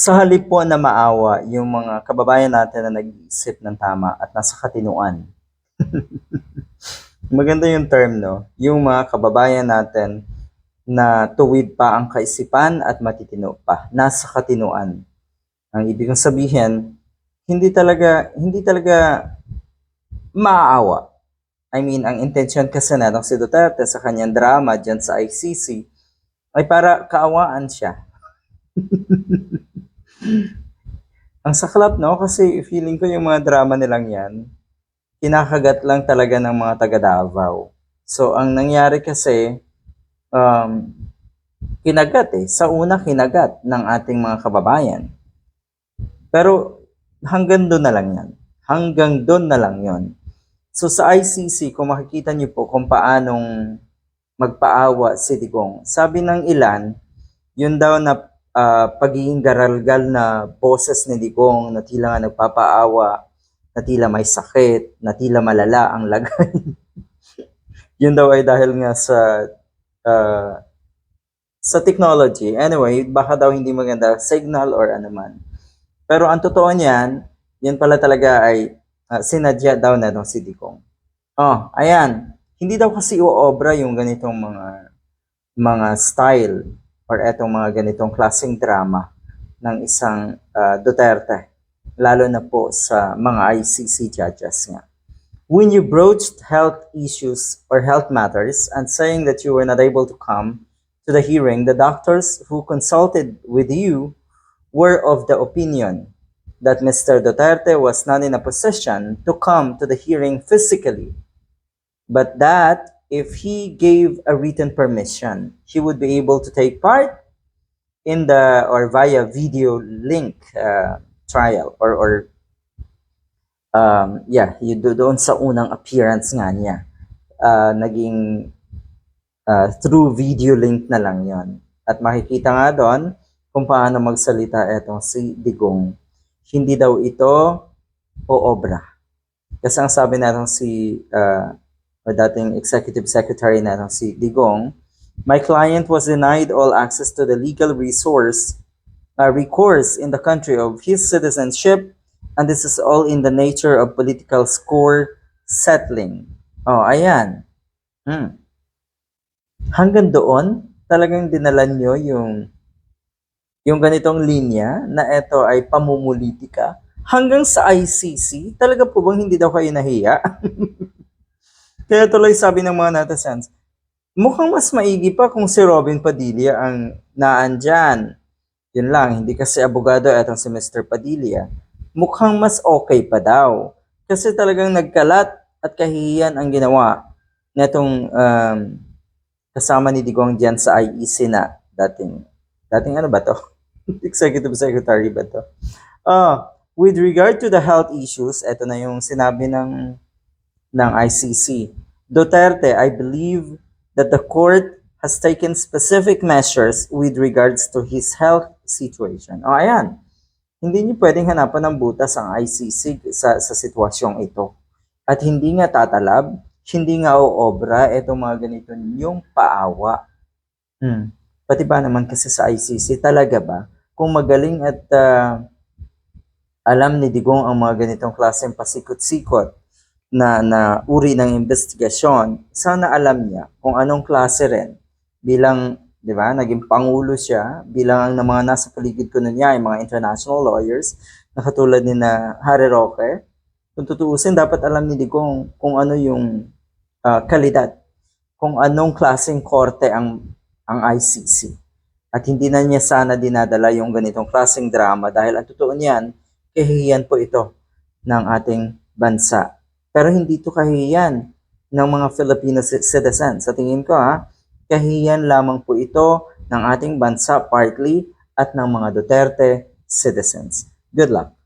Sa halip po na maawa yung mga kababayan natin na nag-iisip ng tama at nasa katinuan. Maganda yung term, no? Yung mga kababayan natin na tuwid pa ang kaisipan at matitino pa, nasa katinuan. Ang ibig kong sabihin, hindi talaga hindi talaga maaawa. I mean, ang intention kasi na si Duterte sa kanyang drama dyan sa ICC ay para kaawaan siya. Ang saklap, no? Kasi feeling ko yung mga drama nilang yan, kinakagat lang talaga ng mga taga Davao. So, ang nangyari kasi, um, kinagat eh. Sa una, kinagat ng ating mga kababayan. Pero, hanggang doon na lang yan. Hanggang doon na lang yon. So, sa ICC, kung makikita niyo po kung paanong magpaawa si Digong, sabi ng ilan, yun daw na ah, pagiging garalgal na boses ni Digong na tila nga nagpapaawa, na tila may sakit, na tila malala ang lagay. yun daw ay dahil nga sa ah, sa technology. Anyway, baka daw hindi maganda signal or ano man. Pero ang totoo niyan, yan pala talaga ay ah, sinadya daw na nung si Digong. Oh, ayan. Hindi daw kasi uobra yung ganitong mga mga style or etong mga ganitong klaseng drama ng isang ah, Duterte, lalo na po sa mga ICC judges nga. When you broached health issues or health matters and saying that you were not able to come to the hearing, the doctors who consulted with you were of the opinion that Mr. Duterte was not in a position to come to the hearing physically but that if he gave a written permission, he would be able to take part in the or via video link uh, trial or or um, yeah, yun do- doon sa unang appearance nga niya. Uh, naging uh, through video link na lang yon At makikita nga doon kung paano magsalita etong si Digong. Hindi daw ito o obra. Kasi ang sabi natong si uh, or dating executive secretary na si Digong, my client was denied all access to the legal resource, uh, recourse in the country of his citizenship, and this is all in the nature of political score settling. Oh, ayan. Hmm. Hanggang doon, talagang dinala nyo yung yung ganitong linya na ito ay pamumulitika hanggang sa ICC, talaga po bang hindi daw kayo nahiya? Kaya tuloy sabi ng mga netizens, mukhang mas maigi pa kung si Robin Padilla ang naandyan. Yun lang, hindi kasi abogado etong si Mr. Padilla. Mukhang mas okay pa daw. Kasi talagang nagkalat at kahihiyan ang ginawa netong um, kasama ni Digong dyan sa IEC na dating, dating ano ba to? Executive Secretary ba to? Ah, with regard to the health issues, eto na yung sinabi ng ng ICC. Duterte, I believe that the court has taken specific measures with regards to his health situation. O ayan, hindi niyo pwedeng hanapan ng butas ang ICC sa, sa sitwasyong ito. At hindi nga tatalab, hindi nga oobra itong mga ganito ninyong paawa. Hmm. Pati ba naman kasi sa ICC, talaga ba? Kung magaling at ah, alam ni Digong ang mga ganitong klaseng pasikot-sikot, na, na uri ng investigasyon, sana alam niya kung anong klase rin bilang, di ba, naging pangulo siya, bilang ang ng mga nasa paligid ko na niya, ay mga international lawyers, na katulad ni na Harry Roque, kung tutuusin, dapat alam ni Digong kung ano yung ah, kalidad, kung anong klaseng korte ang, ang ICC. At hindi na niya sana dinadala yung ganitong klaseng drama dahil ang totoo niyan, kahihiyan po ito ng ating bansa. Pero hindi ito kahihiyan ng mga Filipino ci- citizens. Sa tingin ko ha, kahihiyan lamang po ito ng ating bansa partly at ng mga Duterte citizens. Good luck.